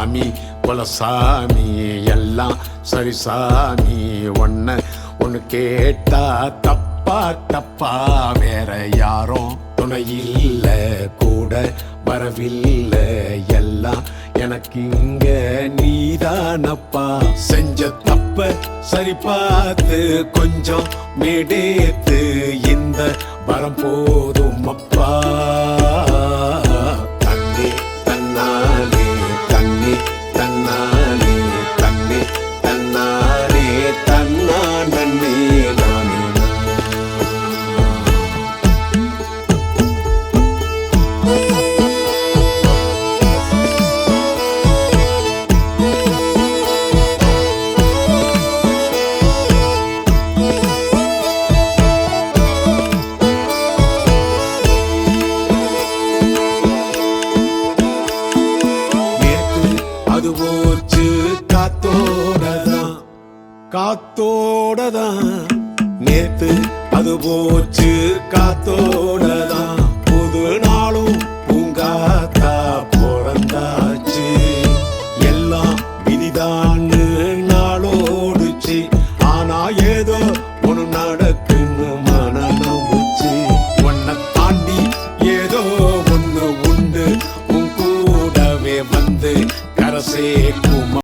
சாமி குலசாமி எல்லாம் சரி சாமி. ஒன்ன ஒன்னு கேட்டா தப்பா தப்பா. வேற யாரும் துணை இல்ல கூட வரவில்லை. எல்லாம் எனக்கு இங்க நீதானப்பா. செஞ்ச தப்ப சரி பார்த்து கொஞ்சம் மேடேத்து. இந்த வரம் போதும் அப்பா. அது போச்சு காத்தோடதான். காத்தோடதான். நேத்து அது போச்சு காத்தோடதான். புது நாளும் பூங்காத்தா பிறந்தாச்சு. எல்லாம் விதிதான் நாளோடுச்சு. ஆனா ஏதோ ஒன்று நடக்கும். seco.